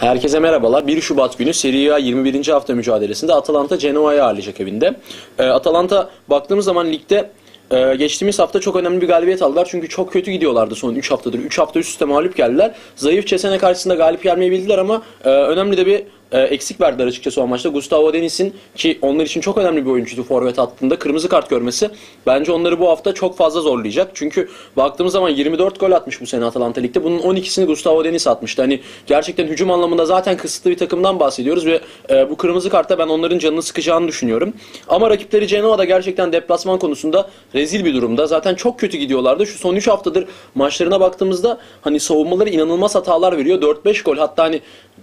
Herkese merhabalar. 1 Şubat günü Serie A 21. hafta mücadelesinde Atalanta Genoa'yı ağırlayacak evinde. Ee, Atalanta baktığımız zaman ligde e, geçtiğimiz hafta çok önemli bir galibiyet aldılar. Çünkü çok kötü gidiyorlardı son 3 haftadır. 3 hafta üst üste mağlup geldiler. Zayıf Cesene karşısında galip gelmeyebildiler ama e, önemli de bir e, eksik verdiler açıkçası o maçta. Gustavo Denis'in ki onlar için çok önemli bir oyuncuydu forvet hattında. Kırmızı kart görmesi bence onları bu hafta çok fazla zorlayacak. Çünkü baktığımız zaman 24 gol atmış bu sene Atalanta Lig'de. Bunun 12'sini Gustavo Denis atmıştı. Hani gerçekten hücum anlamında zaten kısıtlı bir takımdan bahsediyoruz ve e, bu kırmızı kartta ben onların canını sıkacağını düşünüyorum. Ama rakipleri Genoa'da gerçekten deplasman konusunda rezil bir durumda. Zaten çok kötü gidiyorlardı. Şu son 3 haftadır maçlarına baktığımızda hani savunmaları inanılmaz hatalar veriyor. 4-5 gol hatta hani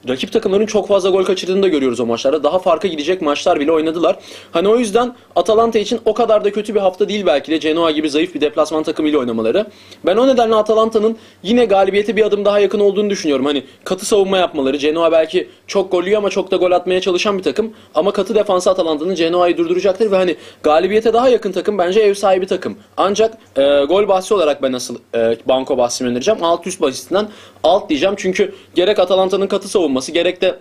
rakip takımların çok fazla gol kaçırdığını da görüyoruz o maçlarda. Daha farka gidecek maçlar bile oynadılar. Hani o yüzden Atalanta için o kadar da kötü bir hafta değil belki de Genoa gibi zayıf bir deplasman takımıyla oynamaları. Ben o nedenle Atalanta'nın yine galibiyete bir adım daha yakın olduğunu düşünüyorum. Hani katı savunma yapmaları. Genoa belki çok gol yiyor ama çok da gol atmaya çalışan bir takım. Ama katı defansı Atalanta'nın Genoa'yı durduracaktır ve hani galibiyete daha yakın takım bence ev sahibi takım. Ancak e, gol bahsi olarak ben nasıl e, banko bahsini önereceğim. Alt üst bahisinden alt diyeceğim. Çünkü gerek Atalanta'nın katı savunması gerek de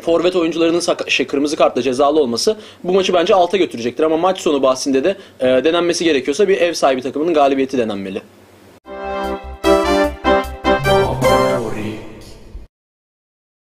forvet oyuncularının şey, kırmızı kartla cezalı olması bu maçı bence alta götürecektir. Ama maç sonu bahsinde de e, denenmesi gerekiyorsa bir ev sahibi takımının galibiyeti denenmeli.